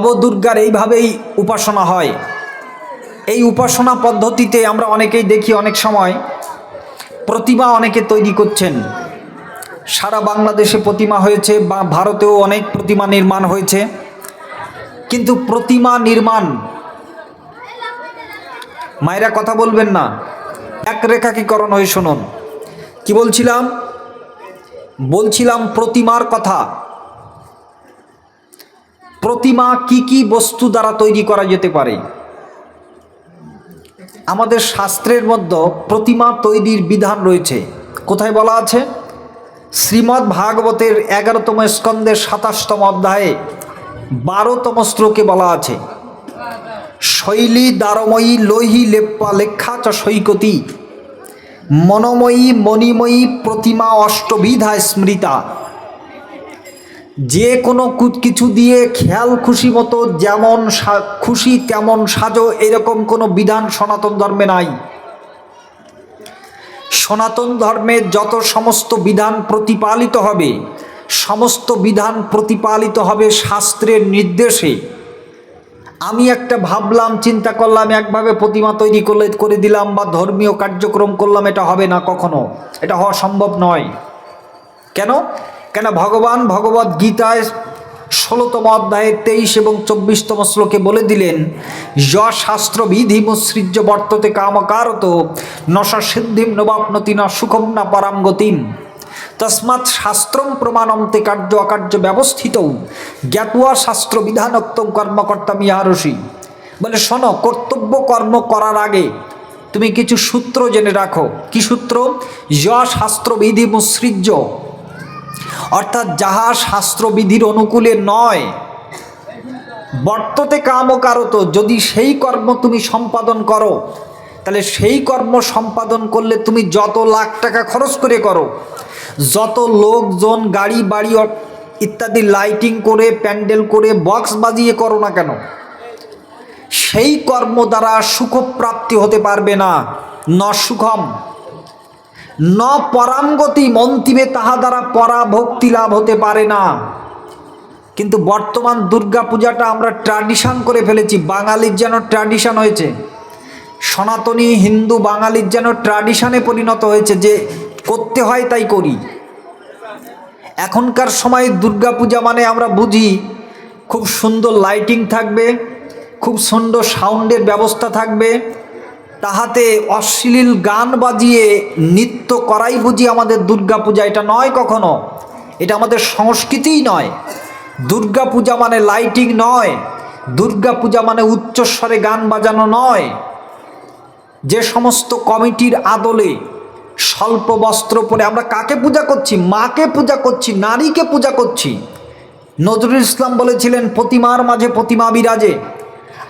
নবদুর্গার এইভাবেই উপাসনা হয়। এই উপাসনা পদ্ধতিতে আমরা অনেকেই দেখি অনেক সময় প্রতিমা অনেকে তৈরি করছেন। সারা বাংলাদেশে প্রতিমা হয়েছে, বা ভারতেও অনেক প্রতিমা নির্মাণ হয়েছে। কিন্তু প্রতিমা নির্মাণ মায়েরা কথা বলবেন না, এক রেখাকীকরণ হয়ে শুনুন। কি বলছিলাম? বলছিলাম প্রতিমার কথা। প্রতিমা কি কি বস্তু দ্বারা তৈরি করা যেতে পারে? আমাদের শাস্ত্রের মধ্যে প্রতিমা তৈরির বিধান রয়েছে। কোথায় বলা আছে? শ্রীমদ্ ভাগবতের এগারোতম স্কন্দের সাতাশতম অধ্যায়ে বারোতম শ্লোকে বলা আছে, শৈলী দ্বারময়ী লৌহি লেপ্পা লেখা চ সৈকতি, মনোময়ী মণিময়ী প্রতিমা অষ্টবিধা স্মৃতা। যে কোনো কিছু দিয়ে খেয়াল খুশি মতো যেমন খুশি তেমন সাজো, এরকম কোনো বিধান সনাতন ধর্মে নাই। সনাতন ধর্মে যত সমস্ত বিধান প্রতিপালিত হবে, সমস্ত বিধান প্রতিপালিত হবে শাস্ত্রের নির্দেশে। আমি একটা ভাবলাম, চিন্তা করলাম, একভাবে প্রতিমা তৈরি করলে, করে দিলাম বা ধর্মীয় কার্যক্রম করলাম, এটা হবে না কখনো। এটা হওয়া সম্ভব নয়। কেন? কেন ভগবান ভগবত গীতায় ষোলোতম অধ্যায়ে তেইশ এবং চব্বিশতম শ্লোকে বলে দিলেন য শাস্ত্র বিধি মুসৃজ্য বর্ততে কামকারত নশা সিদ্ধিম নবাপনতি না সুখম না পরাম গতিম তসমাৎ শাস্ত্রম প্রমাণন্তে কার্য অকার্য ব্যবস্থিত, জ্ঞাতুয়া শাস্ত্র বিধানোক্তম কর্মকর্তা মিহারসী বলে, শোনো, কর্তব্য কর্ম করার আগে তুমি কিছু সূত্র জেনে রাখো। কি সূত্র? য শাস্ত্রবিধি মুসৃজ্য অর্থাৎ যাহা শাস্ত্রবিধির অনুকূলে নয়, বর্ততে কামকারত, যদি সেই কর্ম তুমি সম্পাদন করো, তাহলে সেই কর্ম সম্পাদন করলে তুমি যত লাখ টাকা খরচ করে করো, যত লোকজন গাড়ি, বাড়ি ইত্যাদি লাইটিং করে, প্যান্ডেল করে, বক্স বাজিয়ে করো না কেন? সেই কর্ম দ্বারা সুখপ্রাপ্তি হতে পারবে না, ন সুখম। ন পরাঙ্গতি মন্তিমে তাহা দ্বারা পরাভক্তি লাভ হতে পারে না। কিন্তু বর্তমান দুর্গা পূজাটা আমরা ট্র্যাডিশন করে ফেলেছি, বাঙালির যেন ট্র্যাডিশন হয়েছে। সনাতনী হিন্দু বাঙালির যেন ট্র্যাডিশনে পরিণত হয়েছে যে করতে হয় তাই করি। এখনকার সময় দুর্গা পূজা মানে আমরা বুঝি খুব সুন্দর লাইটিং থাকবে, খুব সুন্দর সাউন্ডের ব্যবস্থা থাকবে। তাহাতে অশ্লীল গান বাজিয়ে নৃত্য করাই বুঝি আমাদের দুর্গা পূজা এটা নয় কখনো। এটা আমাদের সংস্কৃতিই নয়। দুর্গা পূজা মানে লাইটিং নয়। দুর্গা পূজা মানে উচ্চস্বরে গান বাজানো নয়। যে সমস্ত কমিটির আদলে স্বল্প বস্ত্র পরে আমরা কাকে পূজা করছি? মাকে পূজা করছি? নারীকে পূজা করছি? নজরুল ইসলাম বলেছিলেন, প্রতিমার মাঝে প্রতিমা বিরাজে।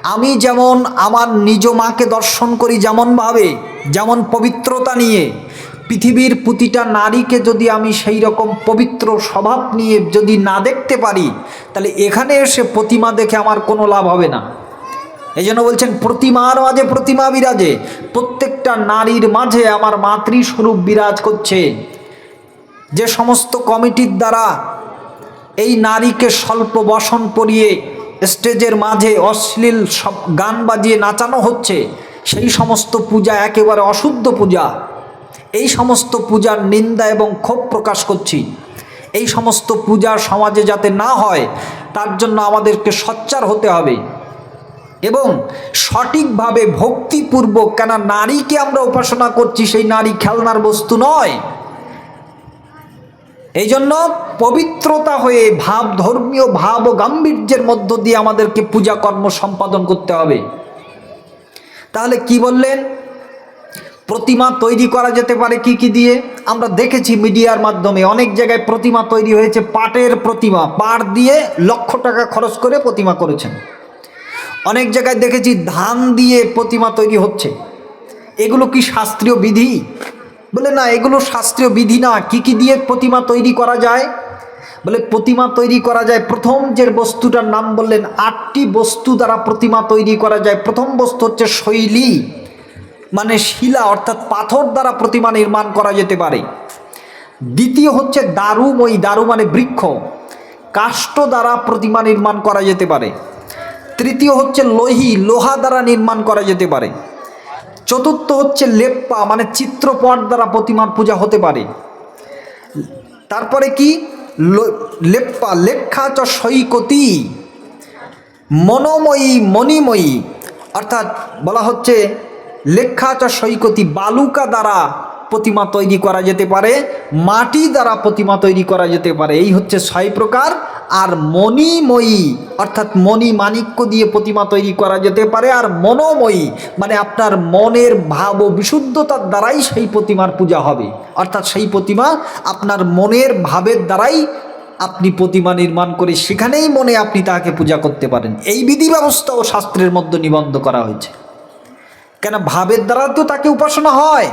আমি যেমন আমার নিজ মাকে দর্শন করি যেমনভাবে, যেমন পবিত্রতা নিয়ে, পৃথিবীর প্রতিটা নারীকে যদি আমি সেই রকম পবিত্র স্বভাব নিয়ে যদি না দেখতে পারি, তাহলে এখানে এসে প্রতিমা দেখে আমার কোনো লাভ হবে না। এই জন্য বলছেন, প্রতিমার মাঝে প্রতিমা বিরাজে, প্রত্যেকটা নারীর মাঝে আমার মাতৃস্বরূপ বিরাজ করছে। যে সমস্ত কমিটির দ্বারা এই নারীকে স্বল্প বসন পরিয়ে স্টেজের মাঝে অশ্লীল সব গান বাজিয়ে নাচানো হচ্ছে, সেই সমস্ত পূজা একেবারে অশুদ্ধ পূজা। এই সমস্ত পূজার নিন্দা এবং ক্ষোভ প্রকাশ করছি। এই সমস্ত পূজা সমাজে যাতে না হয়, তার জন্য আমাদেরকে সচ্চার হতে হবে। এবং সঠিকভাবে ভক্তিপূর্বক কেন নারীকে আমরা উপাসনা করছি, সেই নারী খেলনার বস্তু নয়। এই জন্য পবিত্রতা হয়ে ভাব, ধর্মীয় ভাব ও গাম্ভীর্যের মধ্য দিয়ে আমাদেরকে পূজা কর্ম সম্পাদন করতে হবে। তাহলে কি বললেন? প্রতিমা তৈরি করা যেতে পারে কি কি দিয়ে? আমরা দেখেছি মিডিয়ার মাধ্যমে অনেক জায়গায় প্রতিমা তৈরি হয়েছে, পাটের প্রতিমা। পাট দিয়ে লক্ষ টাকা খরচ করে প্রতিমা করেছেন। অনেক জায়গায় দেখেছি ধান দিয়ে প্রতিমা তৈরি হচ্ছে। এগুলো কি শাস্ত্রীয় বিধি? বলে, না, এগুলো শাস্ত্রীয় বিধি না। কি কি দিয়ে প্রতিমা তৈরি করা যায়? বলে, প্রতিমা তৈরি করা যায় প্রথম যে বস্তুটার নাম বললেন, আটটি বস্তু দ্বারা প্রতিমা তৈরি করা যায়। প্রথম বস্তু হচ্ছে শৈলী মানে শিলা, অর্থাৎ পাথর দ্বারা প্রতিমা নির্মাণ করা যেতে পারে। দ্বিতীয় হচ্ছে দারুময়ী, দারু মানে বৃক্ষ, কাষ্ঠ দ্বারা প্রতিমা নির্মাণ করা যেতে পারে। তৃতীয় হচ্ছে লোহি, লোহা দ্বারা নির্মাণ করা যেতে পারে। চতুর্থ হচ্ছে লেপ্পা মানে চিত্রপট দ্বারা প্রতিমার পূজা হতে পারে। তারপরে কি? লেপ্পা লেখা চ সৈকতি। মনোময়ী, মণিময়ী, অর্থাৎ বলা হচ্ছে লেখা চ সৈকতি বালুকা দ্বারা প্রতিমা তৈরি করা যেতে পারে, মাটি দ্বারা প্রতিমা তৈরি করা যেতে পারে। এই হচ্ছে ছয় প্রকার। আর মণিময়ী, অর্থাৎ মণি মাণিক্য দিয়ে প্রতিমা তৈরি করা যেতে পারে, আর মনোময়ী মানে আপনার মনের ভাব ও বিশুদ্ধতার দ্বারাই সেই প্রতিমার পূজা হবে। অর্থাৎ সেই প্রতিমা আপনার মনের ভাবের দ্বারাই আপনি প্রতিমা নির্মাণ করে সেখানেই মনে আপনি তাকে পূজা করতে পারেন। এই বিধি ব্যবস্থা ও শাস্ত্রের মধ্যে নিবন্ধ করা হয়েছে। কেন ভাবের দ্বারা তো তাকে উপাসনা হয়।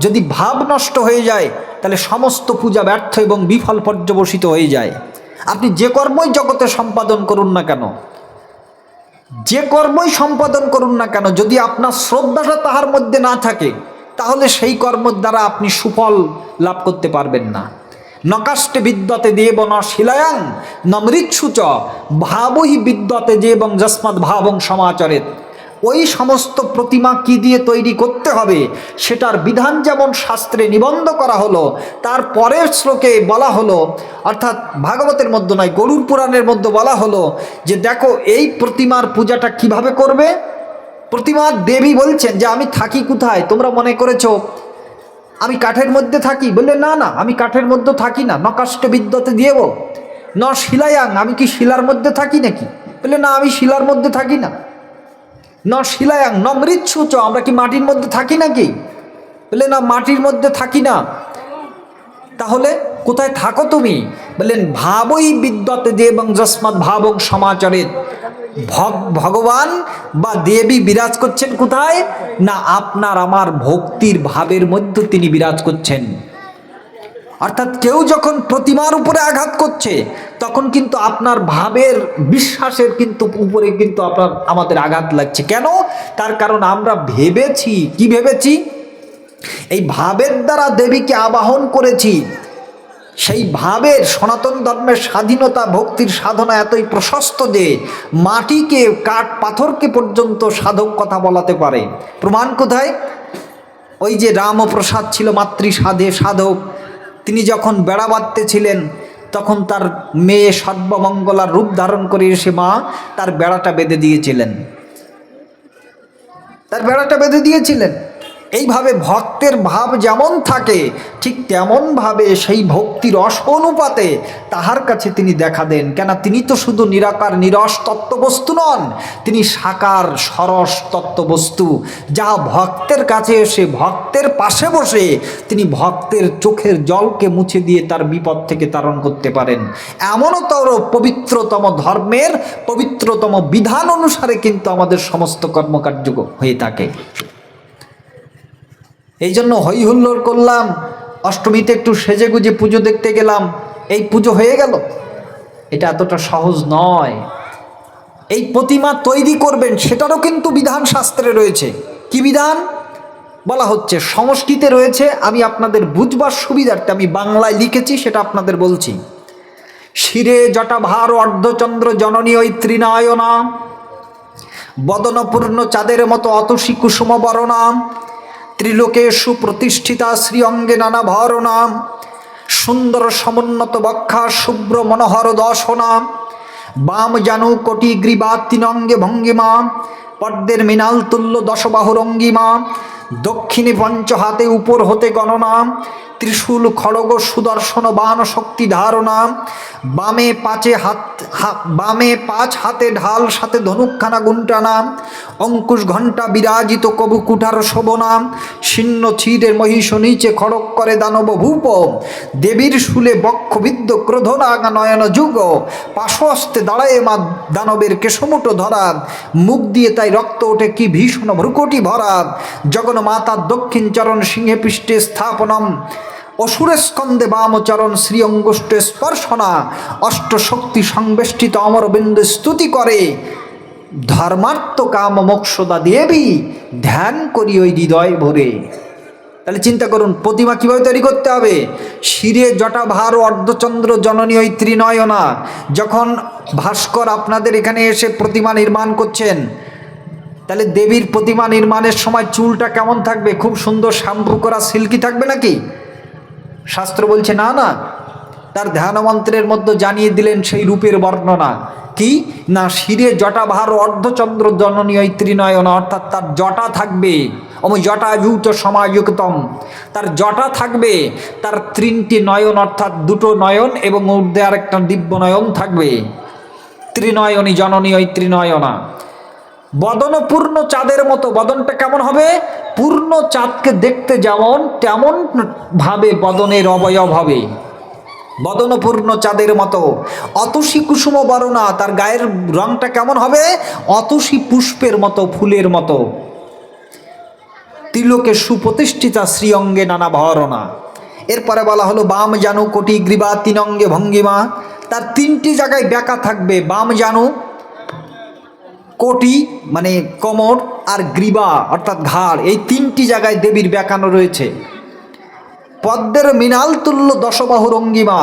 যদি ভাব নষ্ট হয়ে যায়, তাহলে সমস্ত পূজা ব্যর্থ এবং বিফল পর্যবসিত হয়ে যায়। আপনি যে কর্মই জগতে সম্পাদন করুন না কেন, যে কর্মই সম্পাদন করুন না কেন, যদি আপনার শ্রদ্ধাটা তাহার মধ্যে না থাকে, তাহলে সেই কর্মের দ্বারা আপনি সুফল লাভ করতে পারবেন না। নকাষ্টে বিদ্যতে দেব ন শিলায়াং নমৃৎসুচ, ভাবহি বিদ্যতে এবং যস্মাৎ ভাবং সমাচরেত। ওই সমস্ত প্রতিমা কি দিয়ে তৈরি করতে হবে সেটার বিধান যেমন শাস্ত্রে নিবন্ধ করা হলো, তার পরের শ্লোকে বলা হলো, অর্থাৎ ভাগবতের মধ্যে নয়, গরুর পুরাণের মধ্যে বলা হলো যে দেখো এই প্রতিমার পূজাটা কীভাবে করবে? প্রতিমার দেবী বলছেন যে আমি থাকি কোথায়? তোমরা মনে করেছ, আমি কাঠের মধ্যে থাকি? বললে, না না, আমি কাঠের মধ্যে থাকি না, নকাষ্ট বিদ্যতে দিয়েব ন শিলায়াং, আমি কি শিলার মধ্যে থাকি নাকি? বললে, না, আমি শিলার মধ্যে থাকি না। ন শিলায়াং ন মৃৎসুচ আমরা কি মাটির মধ্যে থাকি নাকি? বললে না, মাটির মধ্যে থাকি না। তাহলে কোথায় থাকো তুমি? বললেন ভাবই বিদ্যতে যস্মাৎ ভাবক সমাচরেত ভগ- ভগবান বা দেবী বিরাজ করছেন কোথায়? না, আপনার আমার ভক্তির ভাবের মধ্যে তিনি বিরাজ করছেন। অর্থাৎ কেউ যখন প্রতিমার উপরে আঘাত করছে, তখন কিন্তু আপনার ভাবের, বিশ্বাসের কিন্তু উপরে কিন্তু আপনার, আমাদের আঘাত লাগছে। কেন? তার কারণ আমরা ভেবেছি। কি ভেবেছি? এই ভাবের দ্বারা দেবীকে আবাহন করেছি। সেই ভাবের সনাতন ধর্মের স্বাধীনতা ভক্তির সাধনা এতই প্রশস্ত যে মাটিকে, কাঠ, পাথরকে পর্যন্ত সাধক কথা বলাতে পারে। প্রমাণ কোথায়? ওই যে রামপ্রসাদ ছিল মাতৃ সাধে সাধক। তিনি যখন বেড়া বাঁধতে ছিলেন, তখন তার মেয়ে সর্বমঙ্গলার রূপ ধারণ করে এসে মা তার বেড়াটা বেঁধে দিয়েছিলেন। তার বেড়াটা বেঁধে দিয়েছিলেন। এইভাবে ভক্তের ভাব যেমন থাকে, ঠিক তেমনভাবে সেই ভক্তির রস অনুপাতে তাহার কাছে তিনি দেখা দেন। কেন তিনি তো শুধু নিরাকার, নিরস তত্ত্ববস্তু নন, তিনি সাকার, সরস তত্ত্ববস্তু। যা ভক্তের কাছে এসে ভক্তের পাশে বসে তিনি ভক্তের চোখের জলকে মুছে দিয়ে তার বিপদ থেকে তারণ করতে পারেন। এমনতর পবিত্রতম ধর্মের পবিত্রতম বিধান অনুসারে কিন্তু আমাদের সমস্ত কর্মকার্য হয়ে থাকে। এই জন্য হই হুল্লোড় করলাম। অষ্টমীতে একটু সেজে গুজে পুজো দেখতে গেলাম। এই পুজো হয়ে গেল। এটা এতটা সহজ নয়। এই প্রতিমা তৈরি করবেন, সেটারও কিন্তু বিধান শাস্ত্রে রয়েছে। কি বিধান? বলা হচ্ছে, সংস্কৃতে রয়েছে, আমি আপনাদের বুঝবার সুবিধার্থে, আমি বাংলায় লিখেছি, সেটা আপনাদের বলছি। শিরে জটাভার অর্ধচন্দ্র জননী ওই ত্রিনায়না। বদনপূর্ণ চাঁদের মতো অতসী কুসুম বরণাম ত্রিলোকে সুপ্রতিষ্ঠিতা শ্রী অঙ্গে নানা ভরণাম সুন্দর সমুন্নত বক্ষা, শুভ্র মনোহর দশনাম বাম জানু কোটি গ্রীবা ভঙ্গিমা পদ্মের মিনাল তুল্য দশবাহুরঙ্গিমা দক্ষিণে পঞ্চ হাতে উপর হতে গণনা ত্রিশূল খড়গ সুদর্শন বান শক্তি ধারণা। বামে পাঁচে হাত বামে পাঁচ হাতে ঢাল, সাথে ধনুকখানা গুন্টানা। অঙ্কুশ ঘণ্টা বিরাজিত কবু কুঠার শোভনা। ছিন্ন ছিরের মহিষ নিচে খড়ক করে দানব ভূপ। দেবীর শুলে বক্ষবিদ্ধ ক্রোধনাগা নয়ন যুগ। পাশস্তে দাঁড়ায় মা দানবের কেশমুটো ধরা। মুখ দিয়ে তাই রক্ত ওঠে কি ভীষণ ভ্রুকটি ভরা। জগন মাতার দক্ষিণ চরণ সিংহে পৃষ্ঠে স্থাপনম। অসুরে স্কন্দে বামচরণ শ্রী অঙ্গুষ্টে স্পর্শনা। অষ্টশক্তি সংবেষ্টিত অমরবিন্দু স্তুতি করে। ধর্মার্থ কাম মোক্ষদা দেবী, ধ্যান করি ওই হৃদয় ভরে। তাহলে চিন্তা করুন, প্রতিমা কীভাবে তৈরি করতে হবে? শিরে জটা ভার অর্ধচন্দ্র জননী ওই ত্রিনয়না। যখন ভাস্কর আপনাদের এখানে এসে প্রতিমা নির্মাণ করছেন, তাহলে দেবীর প্রতিমা নির্মাণের সময় চুলটা কেমন থাকবে? খুব সুন্দর শ্যাম্পু করা সিল্কি থাকবে নাকি? শাস্ত্র বলছে, না না, তার ধ্যান ধ্যানমন্ত্রের মধ্যে জানিয়ে দিলেন সেই রূপের বর্ণনা। কি? না, শিরে জটা ভার অর্ধচন্দ্র জননীয় ত্রিনয়ন অর্থাৎ তার জটা থাকবে। অম জটা যুত সমাযুক্তম। তার জটা থাকবে, তার তিনটি নয়ন, অর্থাৎ দুটো নয়ন এবং ঊর্ধ্বে আরেকটা দিব্য নয়ন থাকবে। ত্রিনয়নী জননীয় ত্রিনয়না বদন পূর্ণ চাঁদের মতো, বদনটা কেমন হবে? পূর্ণ চাঁদকে দেখতে যেমন তেমন ভাবে বদনের অবয়ব হবে। বদনপূর্ণ চাঁদের মতো। অতসী কুসুম বরণা, তার গায়ের রংটা কেমন হবে? অতসী পুষ্পের মতো, ফুলের মতো। তিলকে সুপ্রতিষ্ঠিতা শ্রীঅঙ্গে নানা ভরণা এরপরে বলা হলো, বাম জানু কোটি গ্রীবা তিন অঙ্গে ভঙ্গিমা। তার তিনটি জায়গায় ব্যাকা থাকবে, বাম জানু কোটি মানে কোমর আর গ্রীবা, অর্থাৎ ঘাড়, এই তিনটি জায়গায় দেবীর ব্যাকানো রয়েছে। পদ্মের মৃণাল তুল্য দশবাহুর অঙ্গিমা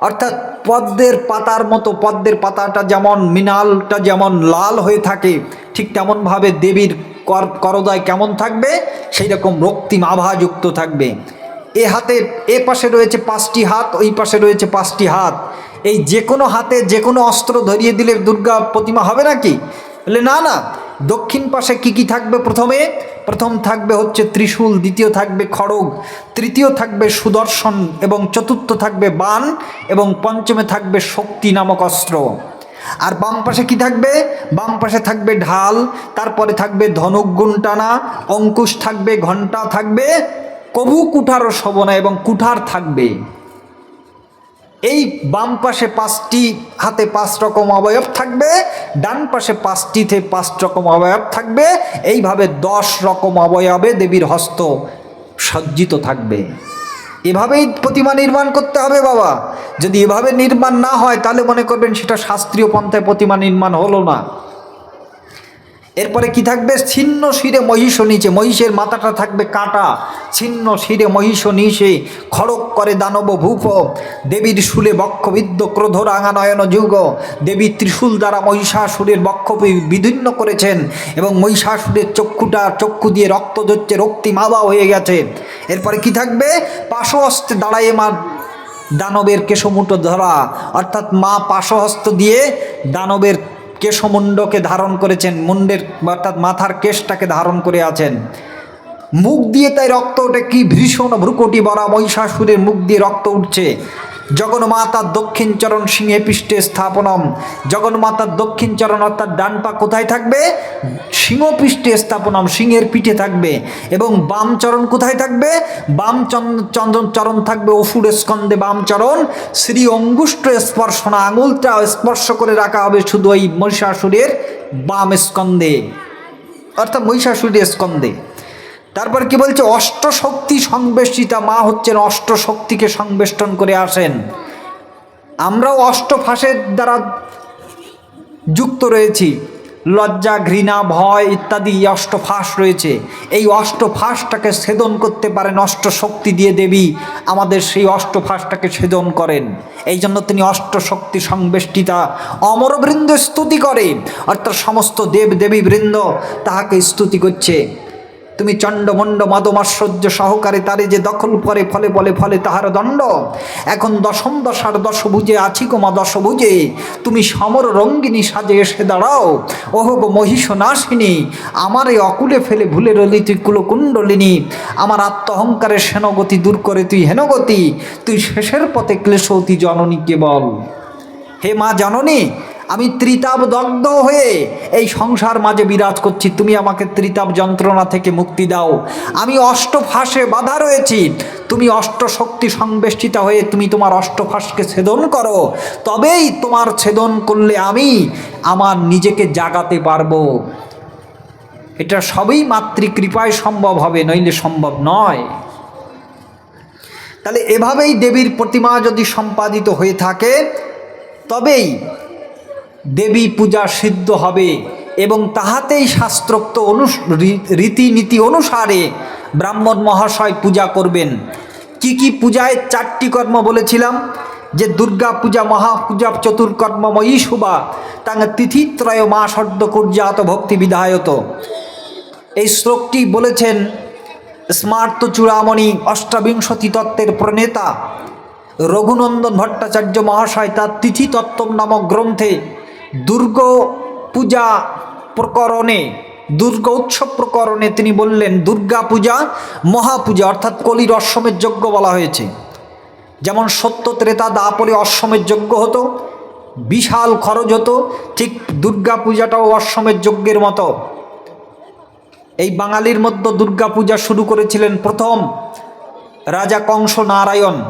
অর্থাৎ পদ্মের পাতার মতো, পদ্মের পাতাটা যেমন মৃণালটা যেমন লাল হয়ে থাকে, ঠিক তেমনভাবে দেবীর কর, করদয় কেমন থাকবে সেই রকম রক্তিম আভাযুক্ত থাকবে। এ হাতে, এ পাশে রয়েছে পাঁচটি হাত, ওই পাশে রয়েছে পাঁচটি হাত। এই যে কোনো হাতে যে কোনো অস্ত্র ধরিয়ে দিলে দুর্গা প্রতিমা হবে নাকি? বলে, না না, দক্ষিণ পাশে কি কি থাকবে প্রথমে? প্রথম থাকবে হচ্ছে ত্রিশূল, দ্বিতীয় থাকবে খড়গ, তৃতীয় থাকবে সুদর্শন এবং চতুর্থ থাকবে বান এবং পঞ্চমে থাকবে শক্তি নামক অস্ত্র। আর বাম পাশে কি থাকবে? বাম পাশে থাকবে ঢাল, তারপরে থাকবে ধনুক গুণটানা অঙ্কুশ থাকবে, ঘণ্টা থাকবে কবু কুঠার ও শবনা এবং কুঠার থাকবে। এই বাম পাশে পাঁচটি হাতে পাঁচ রকম অবয়ব থাকবে, ডান পাশে পাঁচটিতে পাঁচ রকম অবয়ব থাকবে, এইভাবে দশ রকম অবয়বে দেবীর হস্ত সজ্জিত থাকবে। এভাবেই প্রতিমা নির্মাণ করতে হবে বাবা। যদি এভাবে নির্মাণ না হয়, তাহলে মনে করবেন সেটা শাস্ত্রীয় পন্থায় প্রতিমা নির্মাণ হলো না। এরপরে কি থাকবে? ছিন্ন শিরে মহিষ নিচে। মহিষের মাথাটা থাকবে কাটা। ছিন্ন শিরে মহিষ নিচে। খড়ক করে দানব ভূপ। দেবীর শুলে বক্ষবিদ্ধ ক্রোধ রাঙা নয়ন যুগ। দেবী ত্রিশূল দ্বারা মহিষাসুরের বক্ষ বিধিন্ন করেছেন এবং মহিষাসুরের চক্ষুটা, চক্ষু দিয়ে রক্ত ধরছে রক্তি মাবা হয়ে গেছে। এরপরে কি থাকবে? পাশহস্তে দাঁড়ায় মা দানবের কেশমুটো ধরা। অর্থাৎ মা পাশহস্ত দিয়ে দানবের কেশমুণ্ডকে ধারণ করেছেন মুন্ডের অর্থাৎ মাথার কেশটাকে ধারণ করে আছেন। মুখ দিয়ে তাই রক্ত ওঠে কি ভীষণ ভ্রুকটি বরা মহিষাসুরের মুখ দিয়ে রক্ত উঠছে। জগন্মাতার দক্ষিণ চরণ সিংহে পৃষ্ঠে স্থাপনম। জগন্মাতার দক্ষিণ চরণ অর্থাৎ ডান পা কোথায় থাকবে? সিংহপৃষ্ঠে স্থাপনম, সিংহের পিঠে থাকবে। এবং বাম চরণ কোথায় থাকবে? বাম চন্দ্র চরণ থাকবে অসুর স্কন্দে বাম চরণ। শ্রী অঙ্গুষ্ঠ স্পর্শনা আঙুলটা স্পর্শ করে রাখা হবে শুধু ওই মহিষাসুরের বাম স্কন্দে অর্থাৎ মহিষাসুরের স্কন্দে তারপর কি বলছে? অষ্টশক্তি সংবেষ্টিতা, মা হচ্ছেন অষ্টশক্তিকে সংবেষ্টন করে আসেন। আমরাও অষ্টফাঁসের দ্বারা যুক্ত রয়েছি। লজ্জা, ঘৃণা, ভয় ইত্যাদি অষ্টফাঁস রয়েছে। এই অষ্টফাঁসটাকে ছেদন করতে পারেন, অষ্টশক্তি দিয়ে দেবী আমাদের সেই অষ্টফাঁসটাকে ছেদন করেন। এই জন্য তিনি অষ্টশক্তি সংবেষ্টিতা, অমরবৃন্দ স্তুতি করে। অর্থাৎ সমস্ত দেব দেবী বৃন্দ তাহাকে স্তুতি করছে। তুমি চণ্ডমণ্ড মাদমাশ্চর্য সহকারে তারে যে দখল করে ফলে ফলে ফলে তাহার দণ্ড। এখন দশম দশার দশ দশভুজে আছি কোমা দশ দশভুজে। তুমি সমর রঙ্গিনী সাজে এসে দাঁড়াও। ওহ গো মহিষ নাশিনী আমার এই অকুলে ফেলে ভুলে রলি তুই কুলকুণ্ডলিনী। আমার আত্মহংকারের সেনগতি দূর করে তুই হেনগতি। তুই শেষের পথে ক্লেশতি জননী কেবল। হে মা জননী আমি ত্রিতাপ দগ্ধ হয়ে এই সংসার মাঝে বিরাজ করছি। তুমি আমাকে ত্রিতাপ যন্ত্রণা থেকে মুক্তি দাও। আমি অষ্টফাঁসে বাধা রয়েছি। তুমি অষ্টশক্তি সংবেষ্টিতা হয়ে তুমি তোমার অষ্টফাঁসকে ছেদন করো। তবেই তোমার ছেদন করলে আমি আমার নিজেকে জাগাতে পারব। এটা সবই মাতৃকৃপায় সম্ভব হবে, নইলে সম্ভব নয়। তাহলে এভাবেই দেবীর প্রতিমা যদি সম্পাদিত হয়ে থাকে, তবেই দেবী পূজা সিদ্ধ হবে এবং তাহাতেই শাস্ত্রোক্ত অনু রীতিনীতি অনুসারে ব্রাহ্মণ মহাশয় পূজা করবেন। কি কি পূজায় চারটি কর্ম বলেছিলাম? যে দুর্গা পূজা মহাপূজা চতুর্কর্মময়ী শুভা তাঙ্গ তিথিত্রয় মা সর্দ কুর্যাত ভক্তি বিধায়ত। এই শ্লোকটি বলেছেন, স্মার্ত চূড়ামণি অষ্টাবিংশতি তত্ত্বের প্রণেতা রঘুনন্দন ভট্টাচার্য মহাশয় তার তিথি তত্ত্ব নামক গ্রন্থে দুর্গ পূজা প্রকরণে, দুর্গা উৎসব প্রকরণে তিনি বললেন, দুর্গা পূজা মহাপূজা অর্থাৎ কলির অশ্বমের যজ্ঞ বলা হয়েছে। যেমন সত্য ত্রেতা দাপরে অশ্বমের যজ্ঞ হতো, বিশাল খরচ হতো, ঠিক দুর্গা পূজাটাও অশ্বমের যজ্ঞের মতো। এই বাঙালির মধ্যে দুর্গা পূজা শুরু করেছিলেন প্রথম রাজা কংস নারায়ণ।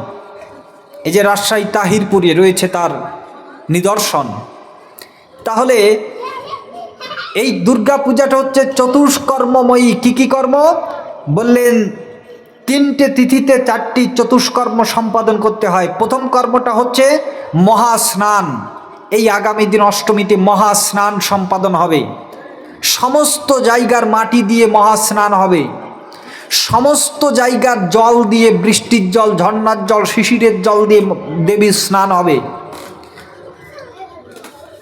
এই যে রাজশাহী তাহিরপুরে রয়েছে তার নিদর্শন। তাহলে এই দুর্গা পূজাটা হচ্ছে চতুষ্কর্মময়ী। কী কী কর্ম? বললেন, তিনটে তিথিতে চারটি চতুষ্কর্ম সম্পাদন করতে হয়। প্রথম কর্মটা হচ্ছে মহাস্নান। এই আগামী দিন অষ্টমীতে মহাস্নান সম্পাদন হবে। সমস্ত জায়গার মাটি দিয়ে মহাস্নান হবে। সমস্ত জায়গার জল দিয়ে বৃষ্টির জল, ঝর্ণার জল, শিশিরের জল দিয়ে দেবীর স্নান হবে।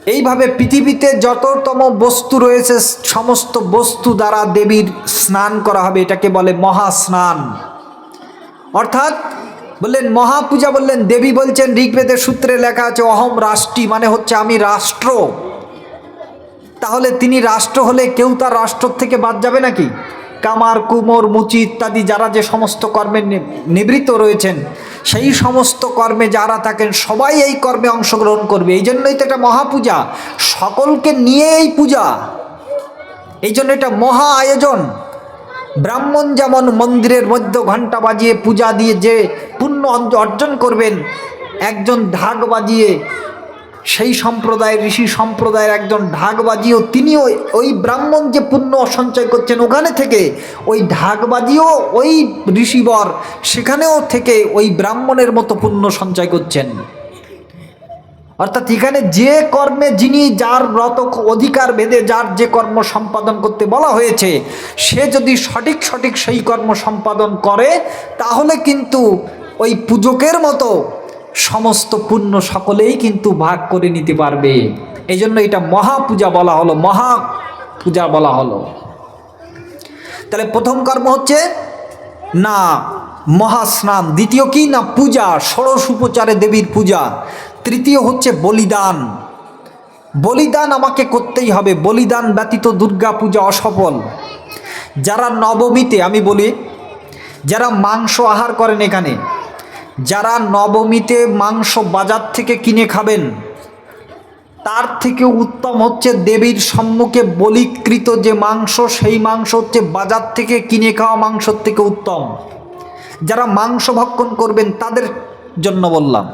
এইভাবে পৃথিবীতে যততম বস্তু রয়েছে, সমস্ত বস্তু দ্বারা দেবীর স্নান করা হবে, এটাকে বলে মহাস্নান। অর্থাৎ বললেন, মহাপূজা বললেন, দেবী বলছেন ঋগ্বেদের সূত্রে লেখা আছে, অহম রাষ্ট্রী মানে হচ্ছে আমি রাষ্ট্র। তাহলে তিনি রাষ্ট্র হলে কেউ তার রাষ্ট্র থেকে বাদ যাবে নাকি? কামার, কুমোর, মুচি ইত্যাদি যারা যে সমস্ত কর্মে নিবৃত রয়েছেন, সেই সমস্ত কর্মে যারা থাকেন, সবাই এই কর্মে অংশগ্রহণ করবে। এই জন্যই তো এটা মহাপূজা। সকলকে নিয়ে এই পূজা। এই জন্য এটা মহা আয়োজন। ব্রাহ্মণ যেমন মন্দিরের মধ্যে ঘণ্টা বাজিয়ে পূজা দিয়ে যে পুণ্য অর্জ- অর্জন করবেন, একজন ঢাক বাজিয়ে সেই সম্প্রদায়ের ঋষি সম্প্রদায়ের একজন ঢাক বাজিয়েও তিনিও ওই ব্রাহ্মণ যে পুণ্য সঞ্চয় করছেন ওখানে থেকে ওই ঢাক বাজিয়েও ওই ঋষিবর সেখানেও থেকে ওই ব্রাহ্মণের মতো পুণ্য সঞ্চয় করছেন। অর্থাৎ এখানে যে কর্মে যিনি যার রত অধিকার ভেদে যার যে কর্ম সম্পাদন করতে বলা হয়েছে, সে যদি সঠিক সঠিক সেই কর্ম সম্পাদন করে, তাহলে কিন্তু ওই পূজকের মতো সমস্ত পুণ্য সকলেই কিন্তু ভাগ করে নিতে পারবে। এই জন্য এটা মহাপূজা বলা হলো, মহা পূজা বলা হলো। তাহলে প্রথম কর্ম হচ্ছে না মহাস্নান দ্বিতীয় কি? না পূজা, ষোড়শ উপচারে দেবীর পূজা। তৃতীয় হচ্ছে বলিদান। বলিদান আমাকে করতেই হবে, বলিদান ব্যতীত দুর্গা পূজা অসফল। যারা নবমীতে, আমি বলি, যারা মাংস আহার করেন এখানে যারা নবমীতে মাংস বাজার থেকে কিনে খাবেন, তার থেকে উত্তম হচ্ছে দেবীর সম্মুখে বলিকৃত যে মাংস, সেই মাংস হচ্ছে বাজার থেকে কিনে খাওয়া মাংসর থেকে উত্তম। যারা মাংস ভক্ষণ করবেন, তাদের জন্য বললাম।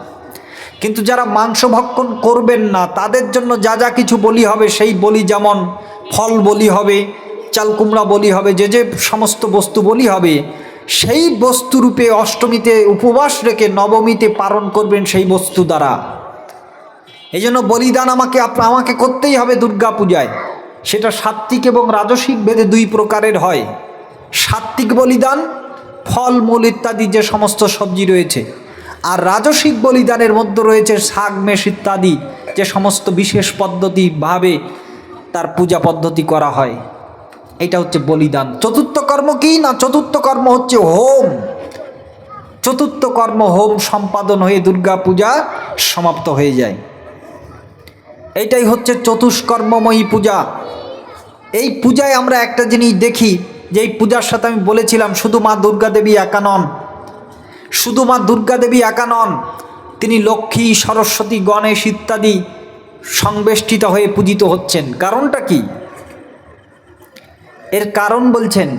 কিন্তু যারা মাংস ভক্ষণ করবেন না, তাদের জন্য যা যা কিছু বলি হবে, সেই বলি যেমন ফল বলি হবে, চাল কুমড়া বলি হবে, যে যে সমস্ত বস্তু বলি হবে সেই বস্তুরূপে অষ্টমীতে উপবাস রেখে নবমীতে পালন করবেন সেই বস্তু দ্বারা। এই জন্য বলিদান আমাকে আমাকে করতেই হবে দুর্গা পূজায়। সেটা সাত্ত্বিক এবং রাজসিক ভেদে দুই প্রকারের হয়। সাত্ত্বিক বলিদান, ফল, মূল ইত্যাদি যে সমস্ত সবজি রয়েছে, আর রাজসিক বলিদানের মধ্যে রয়েছে শাক, মেষ ইত্যাদি যে সমস্ত বিশেষ পদ্ধতিভাবে তার পূজা পদ্ধতি করা হয়। এটা হচ্ছে বলিদান। চতুর্থ কর্ম কি না চতুর্থ কর্ম হচ্ছে হোম? চতুর্থ কর্ম হোম সম্পাদন হয়ে দুর্গা পূজা সমাপ্ত হয়ে যায়। এইটাই হচ্ছে চতুষ্কর্মময়ী পূজা। এই পূজায় আমরা একটা জিনিস দেখি, যে এই পূজার সাথে আমি বলেছিলাম, শুধু মা দুর্গা দেবী একা নন। শুধু মা দুর্গা দেবী একা নন, তিনি লক্ষ্মী, সরস্বতী, গণেশ ইত্যাদি সংবেষ্টিত হয়ে পূজিত হচ্ছেন। কারণটা কি? এর কারণ বলছেন,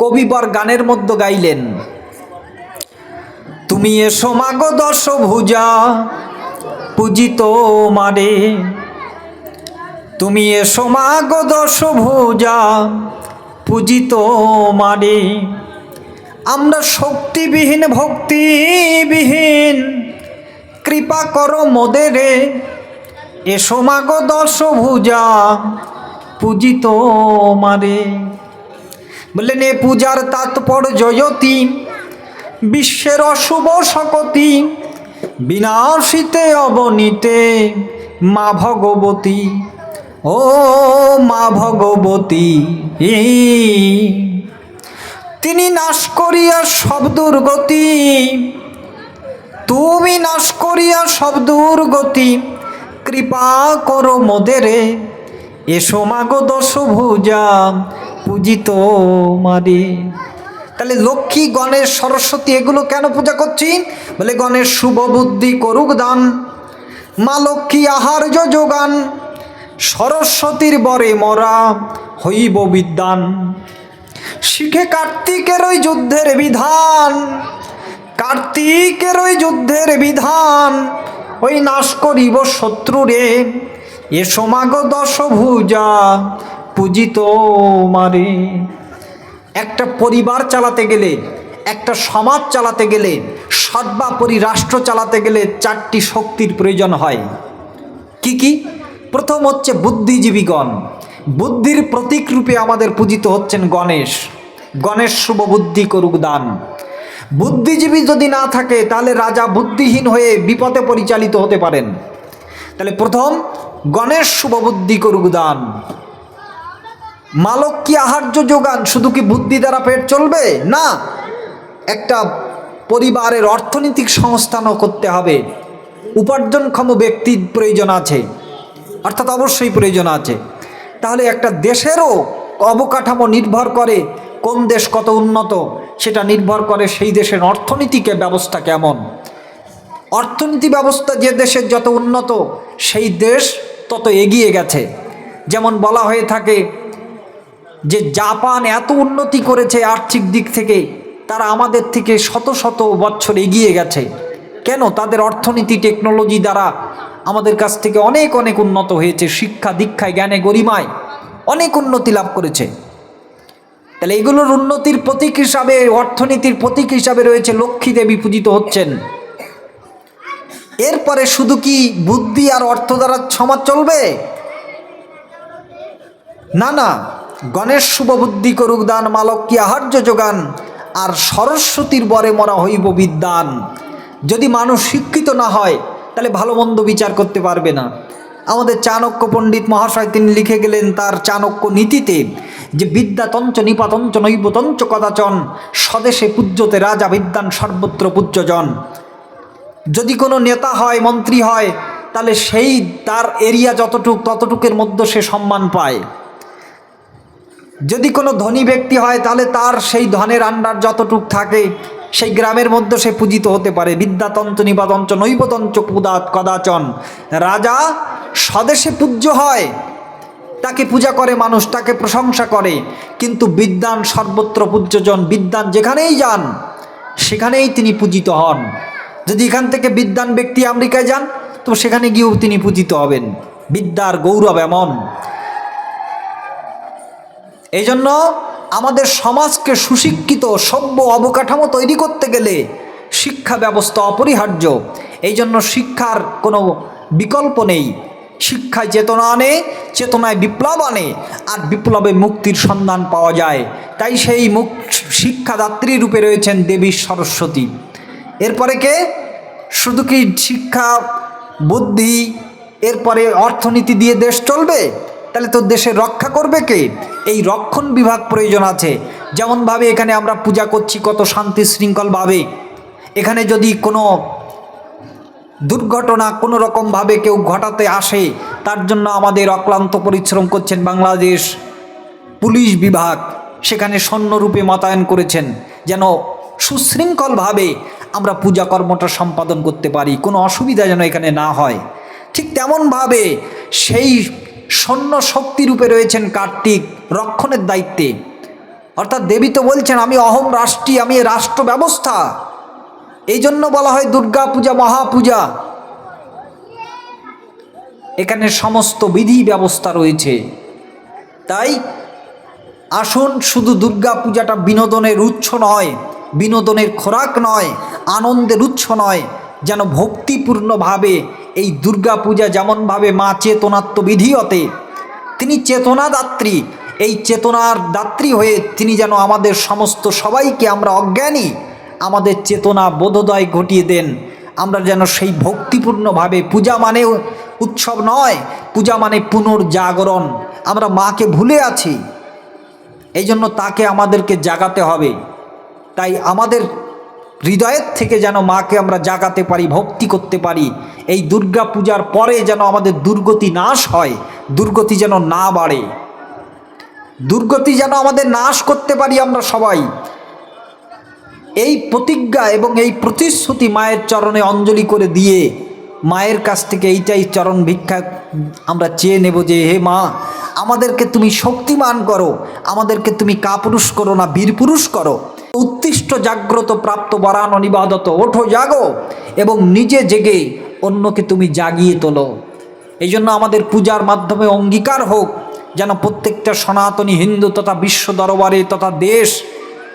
কবিবর গানের মধ্যে গাইলেন, তুমি এসো মাগো দশ ভুজা পূজিত মারে, তুমি এসো মাগো দশ ভুজা পূজিত মারে। আমরা শক্তিবিহীন, ভক্তিবিহীন, কৃপা করো মোদেরে এসো মাগো দশ ভুজা পূজিত মারে বললেন, এ পূজার তাৎপর্য যতি, বিশ্বের অশুভ শকতি বিনাশিতে অবনীতে মা ভগবতী, ও মা ভগবতী। তিনি নাশ করিয়া সব দুর্গতি, তুমি নাশ করিয়া সব দুর্গতি কৃপা করো মোদেরে। এসো মাগো দশ ভুজা পূজিত মারে। তাহলে লক্ষ্মী, গণেশ, সরস্বতী, এগুলো কেন পূজা করছি বলে গণেশ, শুভ বুদ্ধি করুক দান। মা লক্ষ্মী, আহার্য যোগান। সরস্বতীর বরে মরা হইব বিদ্যান। শিখে কার্তিকের ওই যুদ্ধের বিধান। কার্তিকের ওই যুদ্ধের বিধান। ওই নাশ করিব শত্রুরে। এ সমাগ দশ ভুজা পূজিত মারে। একটা পরিবার চালাতে গেলে, একটা সমাজ চালাতে গেলে সর্বাপরি রাষ্ট্র চালাতে গেলে চারটি শক্তির প্রয়োজন হয়। কি কি? প্রথম হচ্ছে বুদ্ধিজীবীগণ। বুদ্ধির প্রতীক রূপে আমাদের পূজিত হচ্ছেন গণেশ। গণেশ শুভ বুদ্ধি করুক দান। বুদ্ধিজীবী যদি না থাকে, তাহলে রাজা বুদ্ধিহীন হয়ে বিপদে পরিচালিত হতে পারেন। তাহলে প্রথম, গণেশ শুভ বুদ্ধি করুক দান। মালক কি আহার্য যোগান, শুধু কি বুদ্ধি দ্বারা পেট চলবে? না। একটা পরিবারের অর্থনৈতিক সংস্থানও করতে হবে। উপার্জনক্ষম ব্যক্তির প্রয়োজন আছে। অর্থাৎ অবশ্যই প্রয়োজন আছে। তাহলে একটা দেশেরও অবকাঠামো নির্ভর করে কোন দেশ কত উন্নত। সেটা নির্ভর করে সেই দেশের অর্থনীতিকে ব্যবস্থা কেমন। অর্থনীতি ব্যবস্থা যে দেশের যত উন্নত, সেই দেশ তত এগিয়ে গেছে। যেমন বলা হয়ে থাকে যে জাপান এত উন্নতি করেছে আর্থিক দিক থেকে, তারা আমাদের থেকে শত শত বছর এগিয়ে গেছে। কেন? তাদের অর্থনীতি, টেকনোলজি দ্বারা আমাদের কাছ থেকে অনেক অনেক উন্নত হয়েছে। শিক্ষা, দীক্ষায়, জ্ঞানে, গরিমায় অনেক উন্নতি লাভ করেছে। তাহলে এগুলোর উন্নতির প্রতীক হিসাবে, অর্থনীতির প্রতীক হিসাবে রয়েছে লক্ষ্মী দেবী পূজিত হচ্ছেন। এরপরে শুধু কি বুদ্ধি আর অর্থ দ্বারা সমাজ চলবে? না না। গণেশ শুভ বুদ্ধি করুক দান, মালক আহার্য যোগান, আর সরস্বতীর বরে মরা হইব বিদ্যান। যদি মানুষ শিক্ষিত না হয়, তাহলে ভালো মন্দ বিচার করতে পারবে না। আমাদের চাণক্য পণ্ডিত মহাশয় তিনি লিখে গেলেন তার চাণক্য নীতিতে যে বিদ্যাতঞ্চ নিপাতঞ্চ নৈবতঞ্চ কদাচন, স্বদেশে পূজ্যতে রাজা বিদ্যান সর্বত্র পূজ্যজন। যদি কোনো নেতা হয়, মন্ত্রী হয়, তাহলে সেই তার এরিয়া যতটুক, ততটুকের মধ্যে সে সম্মান পায়। যদি কোনো ধনী ব্যক্তি হয়, তাহলে তার সেই ধনের আন্ডার যতটুক থাকে, সেই গ্রামের মধ্যে সে পূজিত হতে পারে। বিদ্যাতন্ত্র নিবাদঞ্চ নৈবতঞ্চ পুদাত কদাচন। রাজা স্বদেশে পূজ্য হয়। তাকে পূজা করে মানুষ, তাকে প্রশংসা করে। কিন্তু বিদ্যান সর্বত্র পূজ্যজন বিদ্যান যেখানেই যান, সেখানেই তিনি পূজিত হন। যদি এখান থেকে বিদ্যান ব্যক্তি আমেরিকায় যান, তো সেখানে গিয়েও তিনি পূজিত হবেন। বিদ্যার গৌরব এমন। এই জন্য আমাদের সমাজকে সুশিক্ষিত, সভ্য অবকাঠামো তৈরি করতে গেলে শিক্ষা ব্যবস্থা অপরিহার্য। এই জন্য শিক্ষার কোনো বিকল্প নেই। শিক্ষায় চেতনা আনে, চেতনায় বিপ্লব আনে, আর বিপ্লবে মুক্তির সন্ধান পাওয়া যায়। তাই সেই মুখ শিক্ষাদাত্রী রূপে রয়েছেন দেবী সরস্বতী। এরপরে কে? শুধু কি শিক্ষা, বুদ্ধি, এরপরে অর্থনীতি দিয়ে দেশ চলবে? তাহলে তো দেশের রক্ষা করবে কে? এই রক্ষণ বিভাগ প্রয়োজন আছে। যেমনভাবে এখানে আমরা পূজা করছি কত শান্তি শৃঙ্খলভাবে। এখানে যদি কোনো দুর্ঘটনা কোনো রকমভাবে কেউ ঘটাতে আসে, তার জন্য আমাদের অক্লান্ত পরিশ্রম করছেন বাংলাদেশ পুলিশ বিভাগ। সেখানে সৈন্যরূপে মোতায়েন করেছেন, যেন সুশৃঙ্খলভাবে আমরা পূজা কর্মটা সম্পাদন করতে পারি। কোনো অসুবিধা যেন এখানে না হয়। ঠিক তেমনভাবে সেই সৈন্য শক্তিরূপে রয়েছেন কার্তিক রক্ষণের দায়িত্বে। অর্থাৎ দেবী তো বলছেন, আমি অহম রাষ্ট্রী, আমি রাষ্ট্র ব্যবস্থা। এই জন্য বলা হয় দুর্গা পূজা মহাপূজা এখানে সমস্ত বিধি ব্যবস্থা রয়েছে। তাই আসুন, শুধু দুর্গা পূজাটা বিনোদনের উৎস নয়, বিনোদনের খোরাক নয়, আনন্দের উৎস নয়, যেন ভক্তিপূর্ণভাবে এই দুর্গা পূজা যেমনভাবে মা চেতনাত্ম বিধিয়তে তিনি চেতনাদাত্রী এই চেতনার দাত্রী হয়ে তিনি যেন আমাদের সমস্ত সবাইকে আমরা অজ্ঞানী আমাদের চেতনা বোধোদয় ঘটিয়ে দেন। আমরা যেন সেই ভক্তিপূর্ণভাবে পূজা মানে উৎসব নয়, পূজা মানে পুনর্জাগরণ। আমরা মাকে ভুলে আছি। এই জন্য তাকে আমাদেরকে জাগাতে হবে। তাই আমাদের হৃদয়ের থেকে যেন মাকে আমরা জাগাতে পারি, ভক্তি করতে পারি। এই দুর্গা পূজার পরে যেন আমাদের দুর্গতি নাশ হয়, দুর্গতি যেন না বাড়ে। দুর্গতি যেন আমাদের নাশ করতে পারি আমরা সবাই। এই প্রতিজ্ঞা এবং এই প্রতিশ্রুতি মায়ের চরণে অঞ্জলি করে দিয়ে মায়ের কাছ থেকে এইটাই চরণ ভিক্ষা আমরা চেয়ে নেব যে, হে মা, আমাদেরকে তুমি শক্তিমান করো, আমাদেরকে তুমি কাপুরুষ করো না বীরপুরুষ করো। উত্তিষ্ট জাগ্রত, প্রাপ্ত, বরান, অনিবাদত, ওঠো, জাগো এবং নিজে জেগে অন্যকে তুমি জাগিয়ে তোলো। এই জন্য আমাদের পূজার মাধ্যমে অঙ্গীকার হোক, যেন প্রত্যেকটা সনাতনী হিন্দু তথা বিশ্ব দরবারে তথা দেশ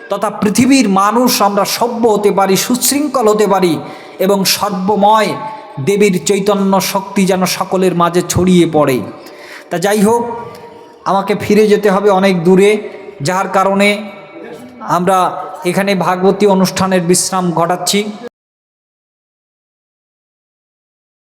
তথা পৃথিবীর মানুষ আমরা সভ্য হতে পারি, সুশৃঙ্খল হতে পারি এবং সর্বময় দেবীর চৈতন্য শক্তি যেন সকলের মাঝে ছড়িয়ে পড়ে। তা যাই হোক, আমাকে ফিরে যেতে হবে অনেক দূরে, যার কারণে আমরা এখানে ভাগবতী অনুষ্ঠানের বিশ্রাম ঘটাচ্ছি।